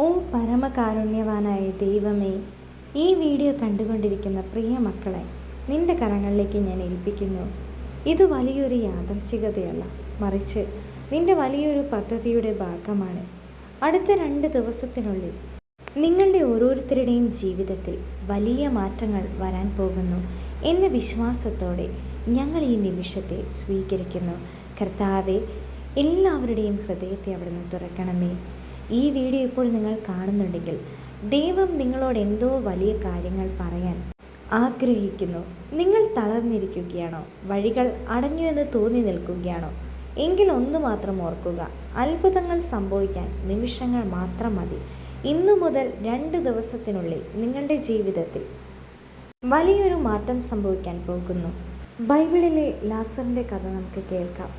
ഓ പരമകാരുണ്യവാനായ ദൈവമേ ഈ വീഡിയോ കണ്ടുകൊണ്ടിരിക്കുന്ന പ്രിയ മക്കളെ നിന്റെ കരങ്ങളിലേക്ക് ഞാൻ ഏൽപ്പിക്കുന്നു. ഇത് വലിയൊരു യാദർശികതയല്ല മറിച്ച് നിന്റെ വലിയൊരു പദ്ധതിയുടെ ഭാഗമാണ്. അടുത്ത രണ്ട് ദിവസത്തിനുള്ളിൽ നിങ്ങളുടെ ഓരോരുത്തരുടെയും ജീവിതത്തിൽ വലിയ മാറ്റങ്ങൾ വരാൻ പോകുന്നു എന്ന വിശ്വാസത്തോടെ ഞങ്ങൾ ഈ നിമിഷത്തെ സ്വീകരിക്കുന്നു. കർത്താവെ എല്ലാവരുടെയും ഹൃദയത്തെ അവിടുന്ന് തുറക്കണമേ. ഈ വീഡിയോ ഇപ്പോൾ നിങ്ങൾ കാണുന്നുണ്ടെങ്കിൽ ദൈവം നിങ്ങളോട് എന്തോ വലിയ കാര്യങ്ങൾ പറയാൻ ആഗ്രഹിക്കുന്നു. നിങ്ങൾ തളർന്നിരിക്കുകയാണോ? വഴികൾ അടഞ്ഞു എന്ന് തോന്നി നിൽക്കുകയാണോ? എങ്കിൽ ഒന്ന് മാത്രം ഓർക്കുക. അത്ഭുതങ്ങൾ സംഭവിക്കാൻ നിമിഷങ്ങൾ മാത്രം മതി. ഇന്നു മുതൽ രണ്ട് ദിവസത്തിനുള്ളിൽ നിങ്ങളുടെ ജീവിതത്തിൽ വലിയൊരു മാറ്റം സംഭവിക്കാൻ പോകുന്നു. ബൈബിളിലെ ലാസറിന്റെ കഥ നമുക്ക് കേൾക്കാം.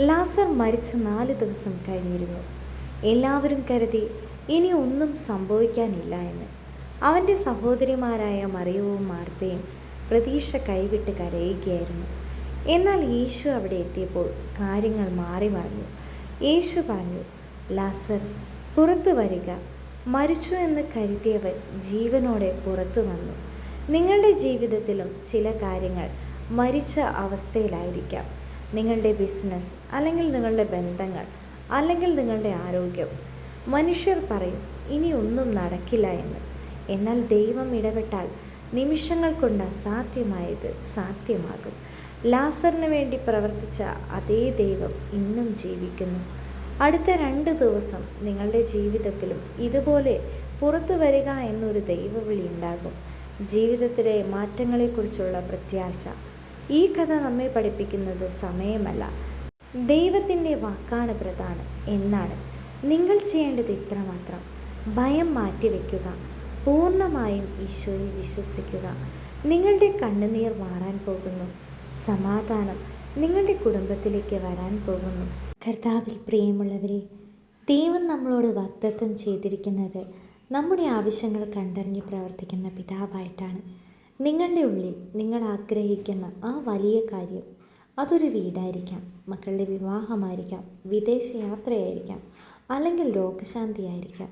ലാസർ മരിച്ച് നാല് ദിവസം കഴിഞ്ഞിരുന്നു. എല്ലാവരും കരുതി ഇനി ഒന്നും സംഭവിക്കാനില്ല എന്ന്. അവന്റെ സഹോദരിമാരായ മറിയവും മാർത്തയും പ്രതീക്ഷ കൈവിട്ട് കരയുകയായിരുന്നു. എന്നാൽ യേശു അവിടെ എത്തിയപ്പോൾ കാര്യങ്ങൾ മാറി മറിഞ്ഞു. യേശു പറഞ്ഞു ലാസർ പുറത്തു വരിക. മരിച്ചു എന്ന് കരുതിയവൻ ജീവനോടെ പുറത്തു വന്നു. നിങ്ങളുടെ ജീവിതത്തിലും ചില കാര്യങ്ങൾ മരിച്ച അവസ്ഥയിലായിരിക്കാം. നിങ്ങളുടെ ബിസിനസ് അല്ലെങ്കിൽ നിങ്ങളുടെ ബന്ധങ്ങൾ അല്ലെങ്കിൽ നിങ്ങളുടെ ആരോഗ്യം. മനുഷ്യർ പറയും ഇനി ഒന്നും നടക്കില്ല എന്ന്. എന്നാൽ ദൈവം ഇടപെട്ടാൽ നിമിഷങ്ങൾ കൊണ്ട് അസാധ്യമായത് സാധ്യമാകും. ലാസറിന് വേണ്ടി പ്രവർത്തിച്ച അതേ ദൈവം ഇന്നും ജീവിക്കുന്നു. അടുത്ത രണ്ട് ദിവസം നിങ്ങളുടെ ജീവിതത്തിലും ഇതുപോലെ പുറത്തു വരിക എന്നൊരു ദൈവവിളി ഉണ്ടാകും. ജീവിതത്തിലെ മാറ്റങ്ങളെക്കുറിച്ചുള്ള പ്രത്യാശ. ഈ കഥ നമ്മെ പഠിപ്പിക്കുന്നത് സമയമല്ല. ദൈവത്തിന്റെ വാക്കാണ് പ്രധാനം എന്നാണ്. നിങ്ങൾ ചെയ്യേണ്ടത് ഇത്രമാത്രം. ഭയം മാറ്റിവെക്കുക. പൂർണമായും ഈശോയിൽ വിശ്വസിക്കുക. നിങ്ങളുടെ കണ്ണുനീർ മാറാൻ പോകുന്നു. സമാധാനം നിങ്ങളുടെ കുടുംബത്തിലേക്ക് വരാൻ പോകുന്നു. കർത്താവിൽ പ്രിയമുള്ളവരെ ദൈവം നമ്മളോട് വാഗ്ദത്തം ചെയ്തിരിക്കുന്നത് നമ്മുടെ ആവശ്യങ്ങൾ കണ്ടറിഞ്ഞ് പ്രവർത്തിക്കുന്ന പിതാവായിട്ടാണ്. നിങ്ങളുടെ ഉള്ളിൽ നിങ്ങൾ ആഗ്രഹിക്കുന്ന ആ വലിയ കാര്യം അതൊരു വീടായിരിക്കാം. മക്കളുടെ വിവാഹമായിരിക്കാം. വിദേശയാത്രയായിരിക്കാം. അല്ലെങ്കിൽ രോഗശാന്തിയായിരിക്കാം.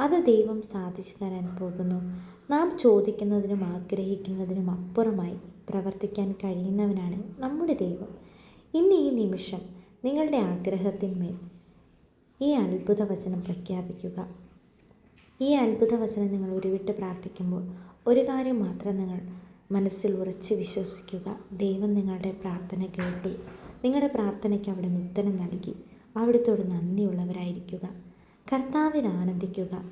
അത് ദൈവം സാധിച്ചു തരാൻ പോകുന്നു. നാം ചോദിക്കുന്നതിനും ആഗ്രഹിക്കുന്നതിനും അപ്പുറമായി പ്രവർത്തിക്കാൻ കഴിയുന്നവനാണ് നമ്മുടെ ദൈവം. ഇന്ന് ഈ നിമിഷം നിങ്ങളുടെ ആഗ്രഹത്തിന്മേൽ ഈ അത്ഭുത വചനം പ്രഖ്യാപിക്കുക. ഈ അത്ഭുത വചനം നിങ്ങൾ ഉരുവിട്ട് പ്രാർത്ഥിക്കുമ്പോൾ ഒരു കാര്യം മാത്രം നിങ്ങൾ മനസ്സിൽ ഉറച്ച് വിശ്വസിക്കുക. ദൈവം നിങ്ങളുടെ പ്രാർത്ഥന കേട്ടു. നിങ്ങളുടെ പ്രാർത്ഥനയ്ക്ക് അവിടെ ഉത്തരം നൽകി. അവിടുത്തോട് നന്ദിയുള്ളവരായിരിക്കുക. കർത്താവിൽ ആനന്ദിക്കുക.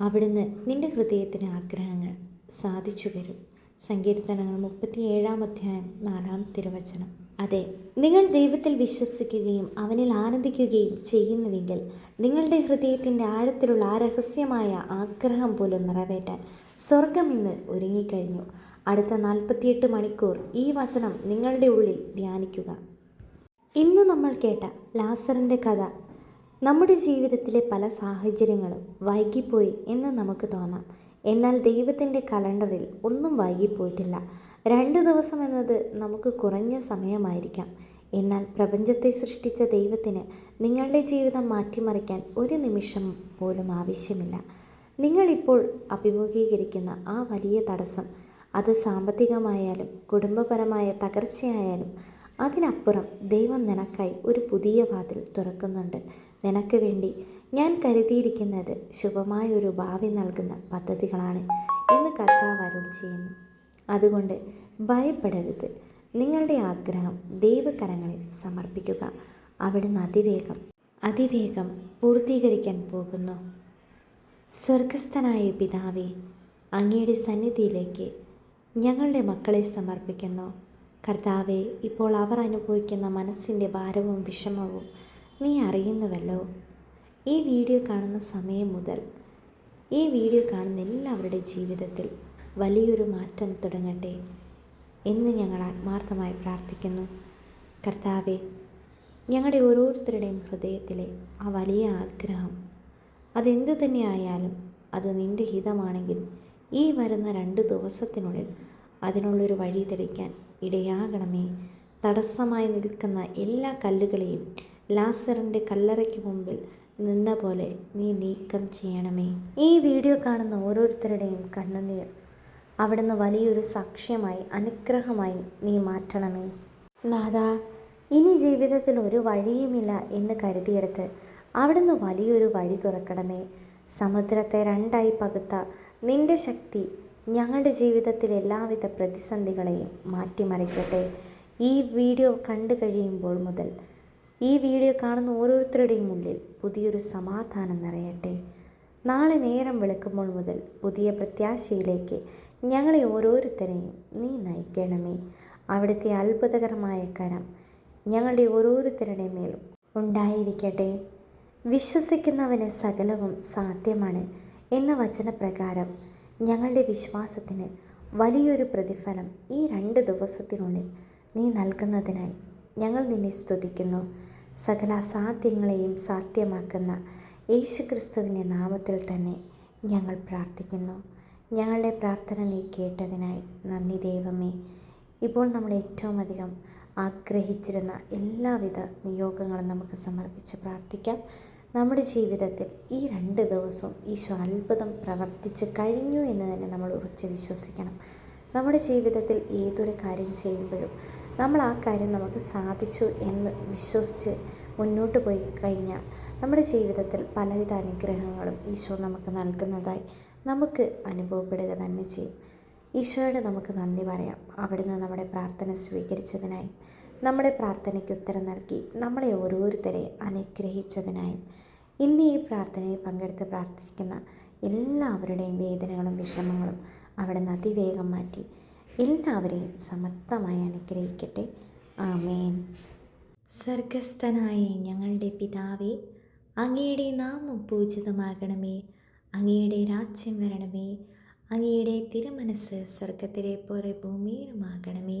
അവിടുന്ന് നിന്റെ ഹൃദയത്തിന് ആഗ്രഹങ്ങൾ സാധിച്ചു തരും. സങ്കീർത്തനങ്ങൾ മുപ്പത്തി ഏഴാം അധ്യായം നാലാം തിരുവചനം. അതെ നിങ്ങൾ ദൈവത്തിൽ വിശ്വസിക്കുകയും അവനിൽ ആനന്ദിക്കുകയും ചെയ്യുന്നുവെങ്കിൽ നിങ്ങളുടെ ഹൃദയത്തിന്റെ ആഴത്തിലുള്ള ആ രഹസ്യമായ ആഗ്രഹം പോലും നിറവേറ്റാൻ സ്വർഗം ഇന്ന് ഒരുങ്ങിക്കഴിഞ്ഞു. അടുത്ത നാൽപ്പത്തിയെട്ട് മണിക്കൂർ ഈ വചനം നിങ്ങളുടെ ഉള്ളിൽ ധ്യാനിക്കുക. ഇന്ന് നമ്മൾ കേട്ട ലാസറിന്റെ കഥ നമ്മുടെ ജീവിതത്തിലെ പല സാഹചര്യങ്ങളും വൈകിപ്പോയി എന്ന് നമുക്ക് തോന്നാം. എന്നാൽ ദൈവത്തിന്റെ കലണ്ടറിൽ ഒന്നും വൈകിപ്പോയിട്ടില്ല. രണ്ട് ദിവസം എന്നത് നമുക്ക് കുറഞ്ഞ സമയമായിരിക്കാം. എന്നാൽ പ്രപഞ്ചത്തെ സൃഷ്ടിച്ച ദൈവത്തിന് നിങ്ങളുടെ ജീവിതം മാറ്റിമറിക്കാൻ ഒരു നിമിഷം പോലും ആവശ്യമില്ല. നിങ്ങളിപ്പോൾ അഭിമുഖീകരിക്കുന്ന ആ വലിയ തടസ്സം അത് സാമ്പത്തികമായാലും കുടുംബപരമായ തകർച്ചയായാലും അതിനപ്പുറം ദൈവം നിനക്കായി ഒരു പുതിയ വാതിൽ തുറക്കുന്നുണ്ട്. നിനക്ക് വേണ്ടി ഞാൻ കരുതിയിരിക്കുന്നത് ശുഭമായ ഒരു ഭാവി നൽകുന്ന പദ്ധതികളാണ് എന്ന് കർത്താവ് അരുൾ ചെയ്യുന്നു. അതുകൊണ്ട് ഭയപ്പെടരുത്. നിങ്ങളുടെ ആഗ്രഹം ദൈവകരങ്ങളിൽ സമർപ്പിക്കുക. അവിടുന്ന് അതിവേഗം അതിവേഗം പൂർത്തീകരിക്കാൻ പോകുന്നു. സ്വർഗസ്ഥനായ പിതാവെ അങ്ങയുടെ സന്നിധിയിലേക്ക് ഞങ്ങളുടെ മക്കളെ സമർപ്പിക്കുന്നു. കർത്താവെ ഇപ്പോൾ അവർ അനുഭവിക്കുന്ന മനസ്സിന്റെ ഭാരവും വിഷമവും നീ അറിയുന്നുവല്ലോ. ഈ വീഡിയോ കാണുന്ന സമയം മുതൽ ഈ വീഡിയോ കാണുന്ന എല്ലാവരുടെ ജീവിതത്തിൽ വലിയൊരു മാറ്റം തുടങ്ങട്ടെ എന്ന് ഞങ്ങൾ ആത്മാർത്ഥമായി പ്രാർത്ഥിക്കുന്നു. കർത്താവെ ഞങ്ങളുടെ ഓരോരുത്തരുടെയും ഹൃദയത്തിലെ ആ വലിയ ആഗ്രഹം അതെന്തു തന്നെയായാലും അത് നിന്റെ ഹിതമാണെങ്കിൽ ഈ വരുന്ന രണ്ട് ദിവസത്തിനുള്ളിൽ അതിനുള്ളൊരു വഴി തെളിക്കാൻ ഇടയാകണമേ. തടസ്സമായി നിൽക്കുന്ന എല്ലാ കല്ലുകളെയും ലാസറിന്റെ കല്ലറയ്ക്ക് മുമ്പിൽ നിന്ന പോലെ നീ നീക്കം ചെയ്യണമേ. ഈ വീഡിയോ കാണുന്ന ഓരോരുത്തരുടെയും കണ്ണുനീർ അവിടുന്ന് വലിയൊരു സാക്ഷ്യമായി അനുഗ്രഹമായി നീ മാറ്റണമേ. നാഥ ഇനി ജീവിതത്തിൽ ഒരു വഴിയുമില്ല എന്ന് കരുതിയെടുത്ത് അവിടുന്ന് വലിയൊരു വഴി തുറക്കണമേ. സമുദ്രത്തെ രണ്ടായി പകുത്ത നിന്റെ ശക്തി ഞങ്ങളുടെ ജീവിതത്തിൽ എല്ലാവിധ പ്രതിസന്ധികളെയും മാറ്റിമറിക്കട്ടെ. ഈ വീഡിയോ കണ്ടു കഴിയുമ്പോൾ മുതൽ ഈ വീഡിയോ കാണുന്ന ഓരോരുത്തരുടെയും ഉള്ളിൽ പുതിയൊരു സമാധാനം നിറയട്ടെ. നാളെ നേരം വെളുക്കുമ്പോൾ മുതൽ പുതിയ പ്രത്യാശയിലേക്ക് ഞങ്ങളെ ഓരോരുത്തരെയും നീ നയിക്കണമേ. അവിടുത്തെ അത്ഭുതകരമായ കരം ഞങ്ങളുടെ ഓരോരുത്തരുടെ മേലും ഉണ്ടായിരിക്കട്ടെ. വിശ്വസിക്കുന്നവന് സകലവും സാധ്യമാണ്. എന്ന വചനപ്രകാരം ഞങ്ങളുടെ വിശ്വാസത്തിന് വലിയൊരു പ്രതിഫലം ഈ രണ്ട് ദിവസത്തിനുള്ളിൽ നീ നൽകുന്നതിനായി ഞങ്ങൾ നിന്നെ സ്തുതിക്കുന്നു. സകല സാധ്യങ്ങളെയും സാധ്യമാക്കുന്ന യേശുക്രിസ്തുവിന്റെ നാമത്തിൽ തന്നെ ഞങ്ങൾ പ്രാർത്ഥിക്കുന്നു. ഞങ്ങളുടെ പ്രാർത്ഥന നീ കേട്ടതിനായി നന്ദി ദൈവമേ. ഇപ്പോൾ നമ്മൾ ഏറ്റവും അധികം ആഗ്രഹിച്ചിരുന്ന എല്ലാവിധ നിയോഗങ്ങളും നമുക്ക് സമർപ്പിച്ച് പ്രാർത്ഥിക്കാം. നമ്മുടെ ജീവിതത്തിൽ ഈ രണ്ട് ദിവസവും ഈശോ അത്ഭുതം പ്രവർത്തിച്ച് കഴിഞ്ഞു എന്ന് തന്നെ നമ്മൾ ഉറച്ച് വിശ്വസിക്കണം. നമ്മുടെ ജീവിതത്തിൽ ഏതൊരു കാര്യം ചെയ്യുമ്പോഴും നമ്മൾ ആ കാര്യം നമുക്ക് സാധിച്ചു എന്ന് വിശ്വസിച്ച് മുന്നോട്ട് പോയി കഴിഞ്ഞാൽ നമ്മുടെ ജീവിതത്തിൽ പലവിധ അനുഗ്രഹങ്ങളും ഈശോ നമുക്ക് നൽകുന്നതായി നമുക്ക് അനുഭവപ്പെടുക തന്നെ ചെയ്യും. ഈശോയോട് നമുക്ക് നന്ദി പറയാം. അവിടുന്ന് നമ്മുടെ പ്രാർത്ഥന സ്വീകരിച്ചതിനായും നമ്മുടെ പ്രാർത്ഥനയ്ക്ക് ഉത്തരം നൽകി നമ്മളെ ഓരോരുത്തരെ അനുഗ്രഹിച്ചതിനായും ഇന്ന് ഈ പ്രാർത്ഥനയിൽ പങ്കെടുത്ത് പ്രാർത്ഥിക്കുന്ന എല്ലാവരുടെയും വേദനകളും വിഷമങ്ങളും അവിടുന്ന് അതിവേഗം മാറ്റി എല്ലാവരെയും സമർത്ഥമായി അനുഗ്രഹിക്കട്ടെ. ആമേൻ. സ്വർഗസ്ഥനായ ഞങ്ങളുടെ പിതാവേ അങ്ങയുടെ നാമം പൂജിതമാകണമേ അങ്ങയുടെ രാജ്യം വരണമേ അങ്ങയുടെ തിരുമനസ് സ്വർഗത്തിലെ പോലെ ഭൂമിയിലുമാകണമേ